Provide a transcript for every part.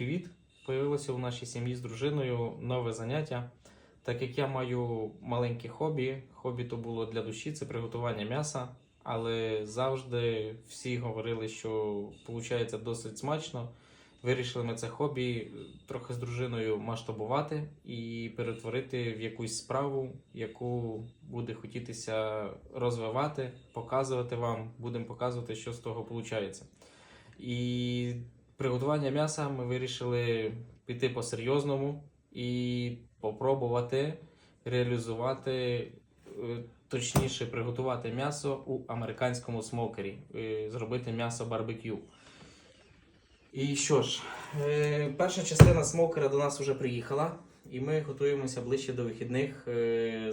Привіт! Появилося у нашій сім'ї з дружиною нове заняття. Так як я маю маленьке хобі, хобі то було для душі, це приготування м'яса. Але завжди всі говорили, що виходить досить смачно. Вирішили ми це хобі трохи з дружиною масштабувати і перетворити в якусь справу, яку буде хотітися розвивати, показувати вам. Будемо показувати, що з того виходить. І приготування м'яса ми вирішили піти по-серйозному і попробувати реалізувати, е, точніше, приготувати м'ясо у американському смокері, е, зробити м'ясо барбекю. І що ж, е, перша частина смокера до нас вже приїхала, і ми готуємося ближче до вихідних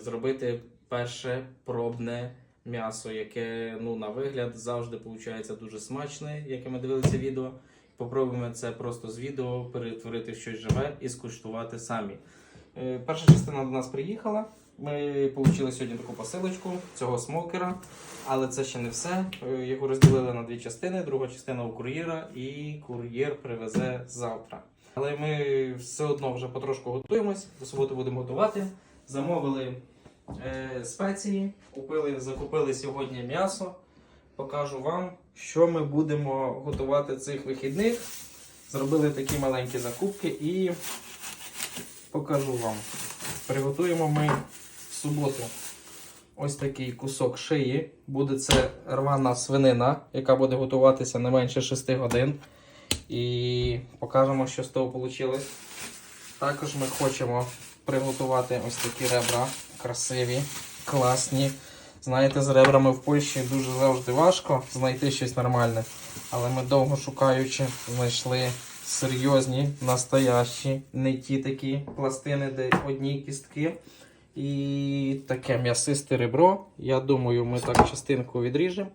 зробити перше пробне м'ясо, яке ну, на вигляд завжди виходить дуже смачне, яке ми дивилися відео. Попробуємо це просто з відео перетворити в щось живе і скуштувати самі. Е, Перша частина до нас приїхала. Ми отримали сьогодні таку посилочку цього смокера, але це ще не все. Е, Його розділили на дві частини. Друга частина у кур'єра, і кур'єр привезе завтра. Але ми все одно вже потрошку готуємось. До суботи будемо готувати. Замовили е, спеції, купили, закупили сьогодні м'ясо. Покажу вам, що ми будемо готувати цих вихідних. Зробили такі маленькі закупки і покажу вам. Приготуємо ми в суботу ось такий кусок шиї. Буде це рвана свинина, яка буде готуватися не менше 6 годин. І покажемо, що з того вийшло. Також ми хочемо приготувати ось такі ребра красиві, класні. Знаєте, з ребрами в Польщі дуже завжди важко знайти щось нормальне. Але ми довго шукаючи, знайшли серйозні, настоящі, не ті такі пластини, де одні кістки. І таке м'ясисте ребро. Я думаю, ми так частинку відріжемо,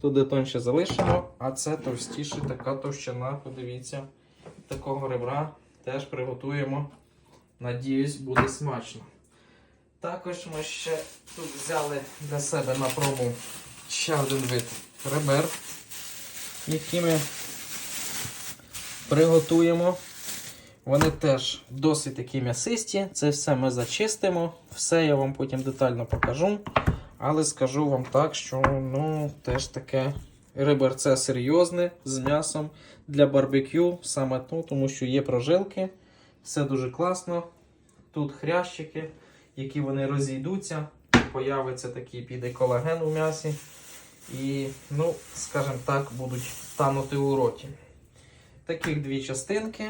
туди тонше залишимо, а це товстіше, така товщина, подивіться, такого ребра теж приготуємо. Надіюсь, буде смачно. Також ми ще тут взяли для себе на пробу ще один вид ребер, які ми приготуємо. Вони теж досить такі м'ясисті. Це все ми зачистимо. Все я вам потім детально покажу. Але скажу вам так, що ну, теж таке реберце серйозне з м'ясом для барбекю. Саме то, тому що є прожилки. Все дуже класно. Тут хрящики, які вони розійдуться. Появиться такий піде колаген у м'ясі. І, ну, скажімо так, будуть танути у роті. Таких дві частинки.